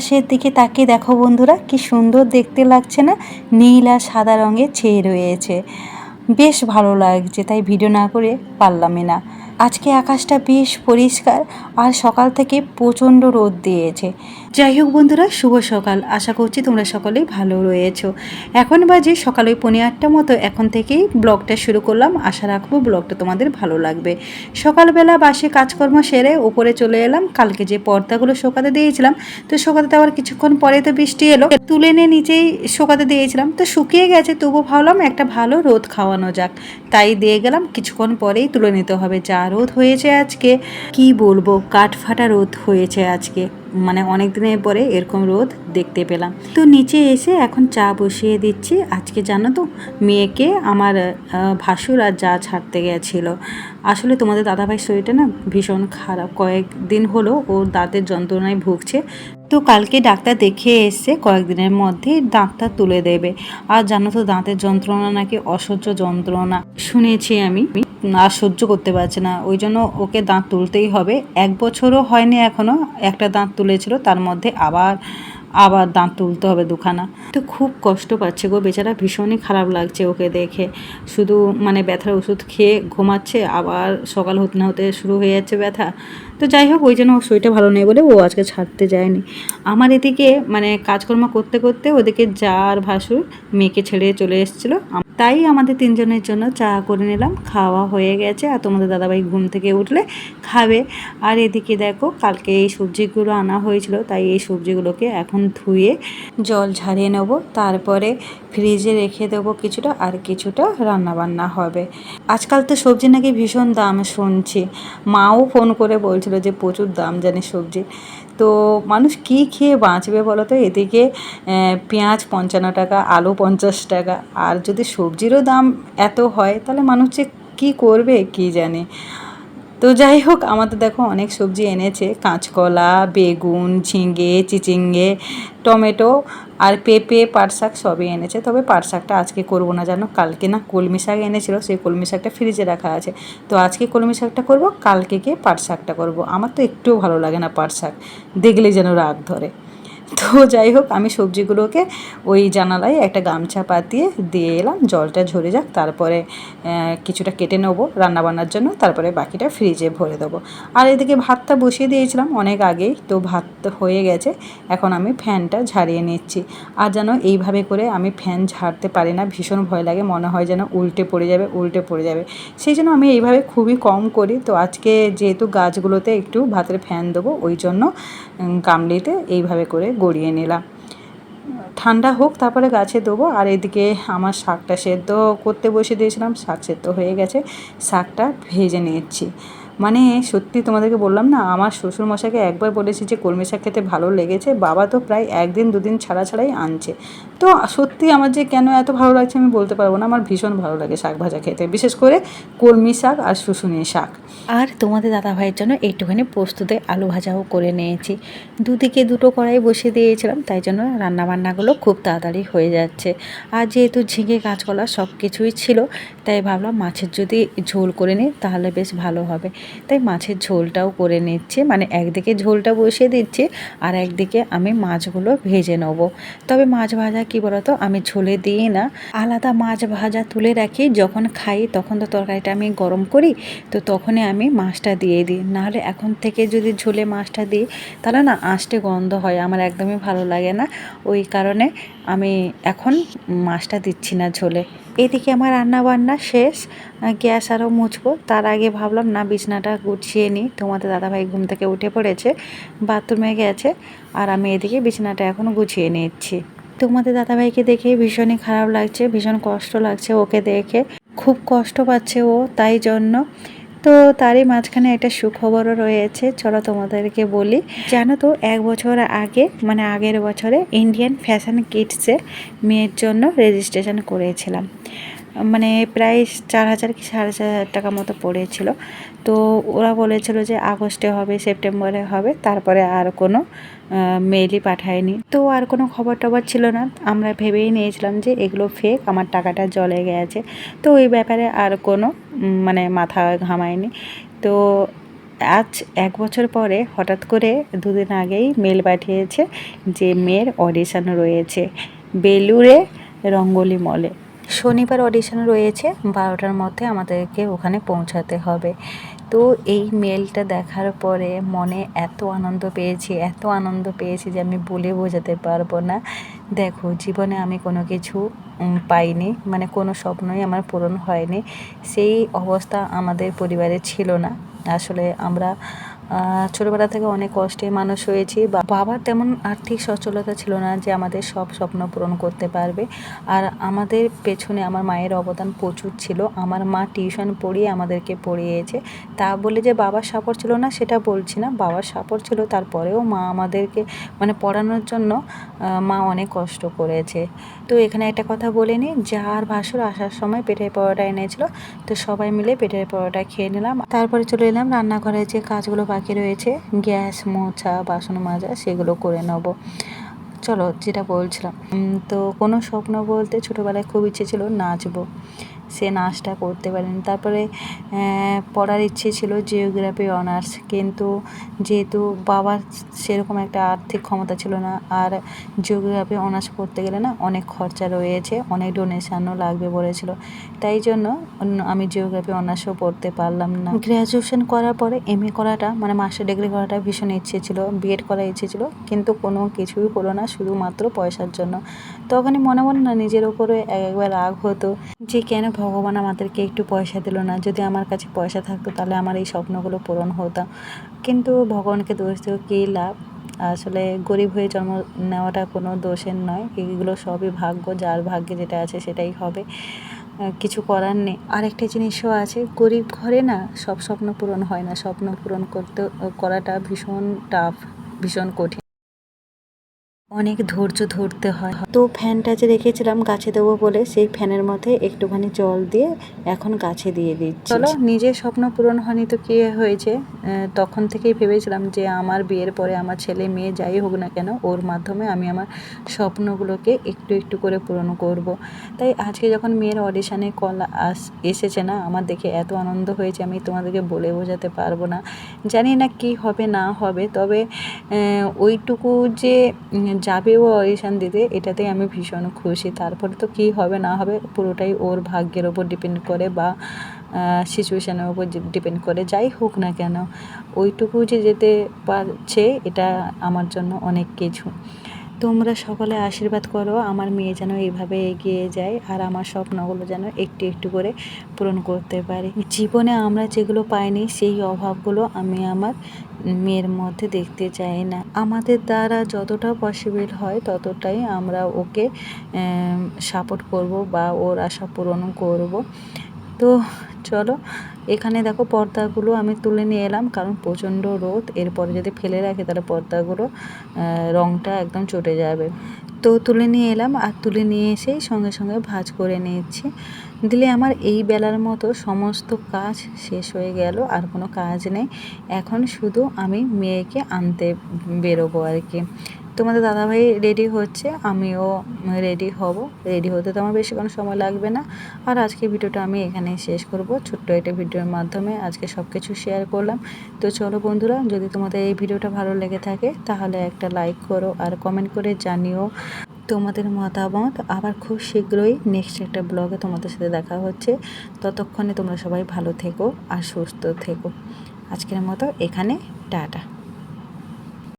আকাশের দিকে তাকিয়ে দেখো বন্ধুরা, কি সুন্দর দেখতে লাগছে না? নীল আর সাদা রঙে ছেয়ে রয়েছে। বেশ ভালো লাগছে, তাই ভিডিও না করে পারলামই না। আজকে আকাশটা বেশ পরিষ্কার আর সকাল থেকে প্রচণ্ড রোদ দিয়েছে। যাই হোক বন্ধুরা, শুভ সকাল। আশা করছি তোমরা সকলেই ভালো রয়েছো। এখন বাজে সকাল ওই পনেরো আটটা মতো। এখন থেকেই ব্লগটা শুরু করলাম। আশা রাখব ব্লগটা তোমাদের ভালো লাগবে। সকালবেলা বাসে কাজকর্ম সেরে উপরে চলে এলাম। কালকে যে পর্দাগুলো শোকাতে দিয়েছিলাম, তো শোকাতে দেওয়ার কিছুক্ষণ পরে তো বৃষ্টি এলো। তুলে নিয়ে নিচেই শোকাতে দিয়েছিলাম। তো শুকিয়ে গেছে, তবু ভাবলাম একটা ভালো রোদ খাওয়ানো যাক। তাই দিয়ে গেলাম। কিছুক্ষণ পরেই তুলে নিতে হবে। যা রোদ হয়েছে আজকে, কি বলব? কাঠ ফাটা রোদ হয়েছে আজকে। মানে অনেক দিনের পরে এরকম রোদ দেখতে পেলাম। তো নিচে এসে এখন চা বসিয়ে দিচ্ছি। আজকে জানো তো, মেয়েকে আমার ভাসুর আর যা ছাড়তে গেছিল। আসলে তোমাদের দাদাভাই শরীরটা না ভীষণ খারাপ। কয়েকদিন হলো ওর দাঁতের যন্ত্রণায় ভুগছে। তো কালকে ডাক্তার দেখে এসে কয়েকদিনের মধ্যে দাঁতটা তুলে দেবে। আর জানো তো দাঁতের যন্ত্রণা নাকি অসহ্য যন্ত্রণা। শুনেছি আমি, আর সহ্য করতে পারছে না। ওই জন্য ওকে দাঁত তুলতেই হবে। এক বছরও হয়নি এখনও একটা দাঁত তুলেছিল, তার মধ্যে আবার আবার দাঁত তুলতে হবে দুখানা। তো খুব কষ্ট পাচ্ছে গো, বেচারা ভীষণই খারাপ লাগছে ওকে দেখে। শুধু মানে ব্যথার ওষুধ খেয়ে ঘুমাচ্ছে, আবার সকাল হতে না হতে শুরু হয়ে যাচ্ছে ব্যথা। তো যাই হোক, ওই জন্য ওর শরীরটা ভালো নেই বলে ও আজকে ছাড়তে যায়নি। আমার এদিকে মানে কাজকর্ম করতে করতে ওদিকে যার ভাসুর মেয়েকে ছেড়ে চলে এসেছিল তাই আমাদের তিনজনের জন্য চা করে নিলাম। খাওয়া হয়ে গেছে আর তোমাদের দাদাভাই ঘুম থেকে উঠলে খাবে। আর এদিকে দেখো, কালকে এই সবজিগুলো আনা হয়েছিল, তাই এই সবজিগুলোকে এখন ধুয়ে জল ঝারিয়ে নেব। তারপরে ফ্রিজে রেখে দেবো কিছুটা আর কিছুটা রান্না বান্না হবে। আজকাল তো সবজি নাকি ভীষণ দাম শুনছি। মাও ফোন করে বলছিল যে প্রচুর দাম জানে সবজি। তো মানুষ কি খেয়ে বাঁচবে বলো তো? এদিকে পেঁয়াজ পঞ্চান্ন টাকা, আলু পঞ্চাশ টাকা। আর যদি সবজিরও দাম এত হয়, তাহলে মানুষ যে কী করবে, কী জানে? তো যাই হোক, আমাদের দেখো অনেক সবজি এনেছে। কাঁচকলা, বেগুন, ঝিঙে, চিচিঙ্গে, টমেটো আর পেঁপে পাট শাক সবই এনেছে। তবে পাট শাকটা আজকে করব না, জানো? কালকে না কলমি শাক এনেছিল, সেই কলমি শাকটা ফ্রিজে রাখা আছে। তো আজকে কলমি শাকটা করব, কালকে গিয়ে পাট শাকটা করব। আমার তো একটুও ভালো লাগে না পাট শাক দেখলেই যেন রাগ ধরে। তো যাই হোক, আমি সবজিগুলোকে ওই জানালায় একটা গামছা পাতিয়ে দিয়ে এলাম, জলটা ঝরে যাক, তারপরে কিছুটা কেটে নেব রান্নাবান্নার জন্য, তারপরে বাকিটা ফ্রিজে ভরে দেবো। আর এদিকে ভাতটা বসিয়ে দিয়েছিলাম অনেক আগেই, তো ভাত হয়ে গেছে, এখন আমি ফ্যানটা ঝাড়িয়ে নিচ্ছি। আর যেন এইভাবে করে আমি ফ্যান ঝাড়তে পারি না, ভীষণ ভয় লাগে, মনে হয় যেন উল্টে পড়ে যাবে, উল্টে পড়ে যাবে। সেই জন্য আমি এইভাবে খুবই কম করি, তো আজকে যেহেতু গাছগুলোতে একটু ভাতের ফ্যান দেবো, ওই জন্য গামলিতে এইভাবে করে গড়িয়ে নিলাম। ঠান্ডা হোক, তারপরে গাছে দেবো। আর এদিকে আমার শাকটা সেদ্ধ করতে বসে দিয়েছিলাম। শাক সেদ্ধ হয়ে গেছে। শাকটা ভেজে নিচ্ছি। মানে সত্যি তোমাদেরকে বললাম না, আমার শ্বশুর মশাইকে একবার বলেছি যে কলমি শাক খেতে ভালো লেগেছে, বাবা তো প্রায় একদিন দুদিন ছাড়া ছাড়াই আনছে। তো সত্যি আমার যে কেন এত ভালো লাগছে আমি বলতে পারব না, আমার ভীষণ ভালো লাগে শাক ভাজা খেতে, বিশেষ করে কলমি শাক আর শুশুনি শাক। আর তোমাদের দাদা ভাইয়ের জন্য একটুখানি পোস্ততে আলু ভাজাও করে নিয়েছি। দুদিকে দুটো কড়াই বসিয়ে দিয়েছিলাম, তাই জন্য রান্নাবান্নাগুলো খুব তাড়াতাড়ি হয়ে যাচ্ছে। আর যেহেতু ঝিঙে, কাঁচকলা সব কিছুই ছিল, তাই ভাবলাম মাছের যদি ঝোল করে নিই, তাহলে বেশ ভালো হবে। তাই মাছের ঝোলটাও করে নিচ্ছে। মানে একদিকে ঝোলটা বসিয়ে দিচ্ছি আর একদিকে আমি মাছগুলো ভেজে নেব। তবে মাছ ভাজা কী বলতো? আমি ঝোলে দিই না। আলাদা মাছ ভাজা তুলে রাখি। যখন খাই তখন তো তরকারিটা আমি গরম করি, তো তখনই আমি মাছটা দিয়ে দিই। নাহলে এখন থেকে যদি ঝোলে মাছটা দিই, তাহলে না আঁশটে গন্ধ হয়। আমার একদমই ভালো লাগে না। ওই কারণে আমি এখন মাছটা দিচ্ছি না ঝোলে। এদিকে আমার রান্না বান্না শেষ গ্যাস আরও মুছবো। তার আগে ভাবলাম, না, বিছনাটা গুছিয়ে নিই। তোমাদের দাদাভাই ঘুম থেকে উঠে পড়েছে, বাথরুমে গেছে, আর আমি এদিকে বিছনাটা এখন গুছিয়ে নিচ্ছি। তোমাদের দাদাভাইকে দেখে ভীষণই খারাপ লাগছে, ভীষণ কষ্ট লাগছে ওকে দেখে। খুব কষ্ট পাচ্ছে ও, তাই জন্য তো তারই মাঝখানে একটা সুখবরও রয়েছে। চলো তোমাদেরকে বলি। জানো তো, এক বছর আগে মানে আগের বছরে ইন্ডিয়ান ফ্যাশন কিটসে মেয়ের জন্য রেজিস্ট্রেশন করেছিলাম। মানে প্রায় চার হাজার কি সাড়ে চার হাজার টাকা মতো পড়েছিল। তো ওরা বলেছিল যে আগস্টে হবে, সেপ্টেম্বরে হবে, তারপরে আর কোনো মেইলই পাঠায়নি। তো আর কোনো খবর টবর ছিল না। আমরা ভেবেই নিয়েছিলাম যে এগুলো ফেক আমার টাকাটা জলে গেছে। তো ওই ব্যাপারে আর কোনো মানে মাথা ঘামায়নি। তো আজ এক বছর পরে হঠাৎ করে দুদিন আগেই মেল পাঠিয়েছে যে মেয়ের অডিশন রয়েছে বেলুড়ে রঙ্গলি মলে শনিবার অডিশন রয়েছে, বারোটার মধ্যে আমাদেরকে ওখানে পৌঁছাতে হবে। তো এই মেলটা দেখার পরে মনে এত আনন্দ পেয়েছি, এত আনন্দ পেয়েছি যে আমি বলে বোঝাতে পারব না। দেখো, জীবনে আমি কোনো কিছু পাইনি মানে কোনো স্বপ্নই আমার পূরণ হয়নি। সেই অবস্থা আমাদের পরিবারে ছিল না। আসলে আমরা ছোটবেলা থেকে অনেক কষ্টে মানুষ হয়েছি। বাবার তেমন আর্থিক সচ্ছলতা ছিল না যে আমাদের সব স্বপ্ন পূরণ করতে পারবে। আর আমাদের পেছনে আমার মায়ের অবদান প্রচুর ছিল। আমার মা টিউশন পড়িয়ে আমাদেরকে পড়িয়েছে। তা বলে যে বাবার সাপোর্ট ছিল না সেটা বলছি না। বাবার সাপোর্ট ছিল, তারপরেও মা আমাদেরকে মানে পড়ানোর জন্য মা অনেক কষ্ট করেছে। তো এখানে একটা কথা বলে নিই, যার ভাসুর আসার সময় পেটের পরোটা এনেছিল, তো সবাই মিলে পেটের পরোটা খেয়ে নিলাম। তারপরে চলে এলাম রান্নাঘরে যে কাজগুলো রয়েছে। গ্যাস মোছা বাসন মাজা সেগুলো করে নেব। চলো যেটা বলছিলাম। তো কোনো স্বপ্ন বলতে ছোটোবেলায় খুব ইচ্ছে ছিল নাচবো। সে নাচটা করতে পারিনি। তারপরে পড়ার ইচ্ছে ছিল জিওগ্রাফি অনার্স কিন্তু যেহেতু বাবার সেরকম একটা আর্থিক ক্ষমতা ছিল না, আর জিওগ্রাফি অনার্স করতে গেলে না অনেক খরচা রয়েছে, অনেক ডোনেশানও লাগবে বলেছিল। তাই জন্য আমি জিওগ্রাফি অনার্সও পড়তে পারলাম না। গ্র্যাজুয়েশন করার পরে এম এ করাটা মানে মাস্টার ডিগ্রি করাটা ভীষণ ইচ্ছে ছিল বিএড করার ইচ্ছে ছিল, কিন্তু কোনো কিছুই হলো না, শুধুমাত্র পয়সার জন্য। তখনই মনে মনে না নিজের ওপরে একবার রাগ হতো যে কেন ভগবান আমাদেরকে একটু পয়সা দিল না। যদি আমার কাছে পয়সা থাকতো, তাহলে আমার এই স্বপ্নগুলো পূরণ হতো। কিন্তু ভগবানকে দোষ দিয়েও কী লাভ? আসলে গরিব হয়ে জন্ম নেওয়াটা কোনো দোষের নয়। এগুলো সবই ভাগ্য, যার ভাগ্যে যেটা আছে সেটাই হবে। কিছু করার নেই। আরেকটা জিনিসও আছে, গরিব ঘরে না সব স্বপ্ন পূরণ হয় না। স্বপ্ন পূরণ করতে, করাটা ভীষণ টাফ ভীষণ কঠিন। অনেক ধৈর্য ধরতে হয়। তো ফ্যানটা যে রেখেছিলাম গাছে দেবো বলে সেই ফ্যানের মধ্যে একটুখানি জল দিয়ে এখন গাছে দিয়ে দিচ্ছি। চলো নিজের স্বপ্ন পূরণ হয়নি তো কি হয়েছে? তখন থেকেই ভেবেছিলাম যে আমার বিয়ের পরে আমার ছেলে মেয়ে যাই হোক না কেন ওর মাধ্যমে আমি আমার স্বপ্নগুলোকে একটু একটু করে পূরণ করব। তাই আজকে যখন মেয়ের অডিশানে কল আস এসেছে না আমার দেখে এত আনন্দ হয়েছে আমি তোমাদেরকে বলে বোঝাতে পারব না। জানি না কি হবে না হবে তবে ওইটুকু যে উম, যাবে ও অডিশান দিতে এটাতেই আমি ভীষণ খুশি। তারপরে তো কী হবে না হবে পুরোটাই ওর ভাগ্যের ওপর ডিপেন্ড করে বা সিচুয়েশানের ওপর ডিপেন্ড করে যাই হোক না কেন। ওইটুকু যে যেতে পারছে এটা আমার জন্য অনেক কিছু। তোমরা সকলে আশীর্বাদ করো, আমার মেয়ে যেন এইভাবে এগিয়ে যায় আর আমার স্বপ্নগুলো যেন একটু একটু করে পূরণ করতে পারি। জীবনে আমরা যেগুলো পাইনি, সেই অভাবগুলো আমি আমার মেয়ের মধ্যে দেখতে চাই না। আমাদের দ্বারা যতটা পসিবল হয়, ততটাই আমরা ওকে সাপোর্ট করব বা ওর আশা পূরণ করব। তো চলো, এখানে দেখো পর্দাগুলো আমি তুলে নিয়ে এলাম, কারণ প্রচণ্ড রোদ। এরপরে যদি ফেলে রাখে, তাহলে পর্দাগুলো রংটা একদম চটে যাবে। তো তুলে নিয়ে এলাম, আর তুলে নিয়ে এসেই সঙ্গে সঙ্গে ভাজ করে নিচ্ছি। দিলে আমার এই বেলার মতো সমস্ত কাজ শেষ হয়ে গেল, আর কোনো কাজ নেই। এখন শুধু আমি মেয়েকে আনতে বেরোবো আর কি। তোমাদের দাদাভাই রেডি হচ্ছে, আমিও রেডি হব। রেডি হতে তো আমার বেশিক্ষণ সময় লাগবে না। আর আজকে ভিডিওটা আমি এখানেই শেষ করব। ছোট্ট একটা ভিডিওর মাধ্যমে আজকে সব কিছু শেয়ার করলাম। তো চলো বন্ধুরা, যদি তোমাদের এই ভিডিওটা ভালো লেগে থাকে, তাহলে একটা লাইক করো আর কমেন্ট করে জানিও তোমাদের মতামত। আবার খুব শীঘ্রই নেক্সট একটা ব্লগে তোমাদের সাথে দেখা হচ্ছে। ততক্ষণে তোমরা সবাই ভালো থেকো আর সুস্থ থেকো। আজকের মতো এখানে, টাটা।